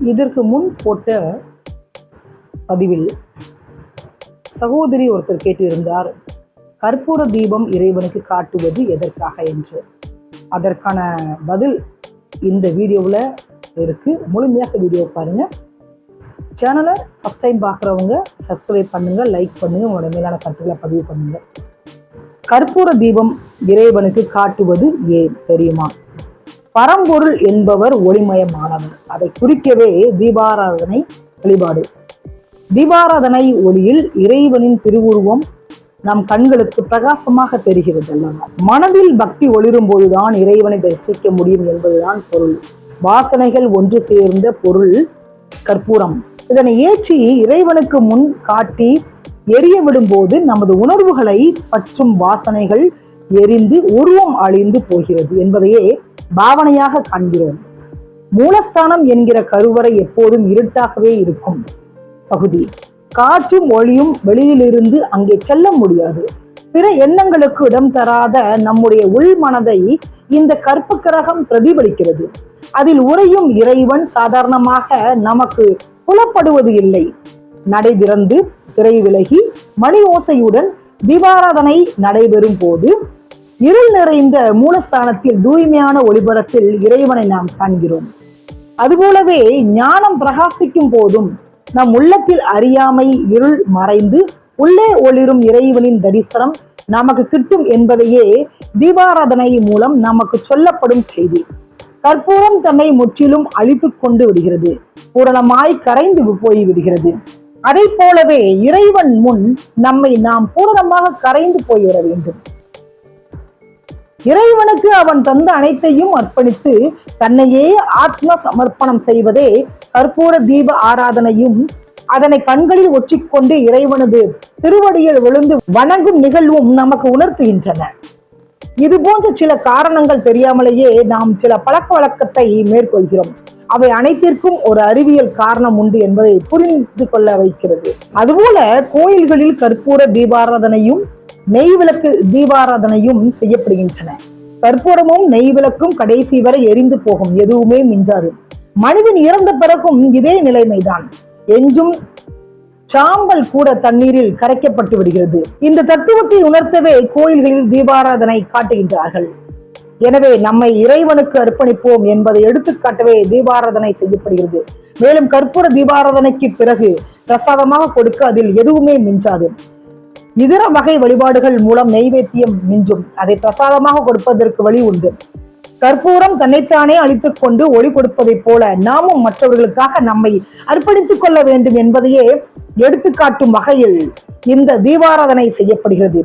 இதற்கு முன் போட்ட பதிவில் சகோதரி ஒருத்தர் கேட்டிருந்தார் கற்பூர தீபம் இறைவனுக்கு காட்டுவது எதற்காக? என்று. அதற்கான பதில் இந்த வீடியோவில் இருக்குது முழுமையாக வீடியோ பாருங்கள் சேனலை ஃபஸ்ட் டைம் பார்க்குறவங்க சப்ஸ்கிரைப் பண்ணுங்கள் லைக் பண்ணுங்கள் உங்களோட மேலான கருத்துக்களை பதிவு பண்ணுங்கள் கற்பூர தீபம் இறைவனுக்கு காட்டுவது ஏன் தெரியுமா? பரம்பொருள் என்பவர் ஒளிமயமானவர். அதை குறிக்கவே தீபாராதனை வழிபாடு. தீபாராதனை ஒளியில் இறைவனின் திருவுருவம் நம் கண்களுக்கு பிரகாசமாக தெரிகிறது அல்லவா? மனதில் பக்தி ஒளிரும் போதுதான் இறைவனை தரிசிக்க முடியும் என்பதுதான் பொருள். வாசனைகள் ஒன்று சேர்ந்த பொருள் கற்பூரம். இதனை ஏற்றி இறைவனுக்கு முன் காட்டி எரிய விடும்போது நமது உணர்வுகளை பற்றும் வாசனைகள் எரிந்து உருவம் அழிந்து போகிறது என்பதையே பாவனையாக காண்கிறோம். மூலஸ்தானம் என்கிற கருவறை எப்போதும் இருட்டாகவே இருக்கும். பகுதி. காற்றும் ஒளியும் வெளியிலிருந்து அங்கே செல்ல முடியாது. பிற எண்ணங்களுக்கு இடம் தராத நம்முடைய உள் மனதை இந்த கற்பு கிரகம் பிரதிபலிக்கிறது. அதில் உறையும் இறைவன் சாதாரணமாக நமக்கு புலப்படுவது இல்லை. நடை திறந்து திரை விலகி மணி ஓசையுடன் தீபாராதனை நடைபெறும் போது இருள் நிறைந்த மூலஸ்தானத்தில் தூய்மையான ஒளிபடத்தில் இறைவனை நாம் காண்கிறோம். அதுபோலவே ஞானம் பிரகாசிக்கும் போதும் நம் உள்ளத்தில் அறியாமை இருள் மறைந்து உள்ளே ஒளிரும் இறைவனின் தரிசனம் நமக்கு கிட்டும் என்பதையே தீபாராதனை மூலம் நமக்கு சொல்லப்படும் செய்தி. கற்பூரம் தன்னை முற்றிலும் அழித்து கொண்டு விடுகிறது. பூரணமாய் கரைந்து போய் விடுகிறது. அதை போலவே இறைவன் முன் நம்மை நாம் பூரணமாக கரைந்து போய்விட வேண்டும். இறைவனுக்கு அவன் தந்த அனைத்தையும் அர்ப்பணித்து தன்னையே ஆத்ம சமர்ப்பணம் செய்வதே கற்பூர தீப ஆராதனையும் அதனை கண்களில் ஒற்றிக்கொண்டு இறைவனது திருவடியில் விழுந்து வணங்கும் நிகழ்வும் நமக்கு உணர்த்துகின்றன. இது போன்ற சில காரணங்கள் தெரியாமலேயே நாம் சில பழக்க வழக்கத்தை மேற்கொள்கிறோம். அவை அனைத்திற்கும் ஒரு அறிவியல் காரணம் உண்டு என்பதை புரிந்து கொள்ள வைக்கிறது. அதுபோல கோயில்களில் கற்பூர தீபாராதனையும் நெய் விளக்கு தீபாராதனையும் செய்யப்படுகின்றன. கற்பூரமும் நெய் விளக்கும் கடைசி வரை எரிந்து போகும் எதுவுமே மிஞ்சாது. மனிதன் இறந்த பிறகும் இதே நிலைமைதான். எஞ்சும் சாம்பல் கூட தண்ணீரில் கரைக்கப்பட்டு விடுகிறது. இந்த தத்துவத்தை உணர்த்தவே கோயில்களில் தீபாராதனை காட்டுகின்றார்கள். எனவே நம்மை இறைவனுக்கு அர்ப்பணிப்போம் என்பதை எடுத்துக்காட்டவே தீபாராதனை செய்யப்படுகிறது. மேலும் கற்பூர தீபாராதனைக்கு பிறகு பிரசாதமாக கொடுக்க அதில் எதுவுமே மிஞ்சாது. இதர வகை வழிபாடுகள் மூலம் நெய்வேத்தியம் மிஞ்சும். அதை பிரசாதமாக கொடுப்பதற்கு வழி உண்டு. கற்பூரம் தன்னைத்தானே அழித்துக் கொண்டு ஒளி கொடுப்பதைப் போல நாமும் மற்றவர்களுக்காக நம்மை அர்ப்பணித்துக் கொள்ள வேண்டும் என்பதையே எடுத்துக்காட்டும் வகையில் இந்த தீபாராதனை செய்யப்படுகிறது.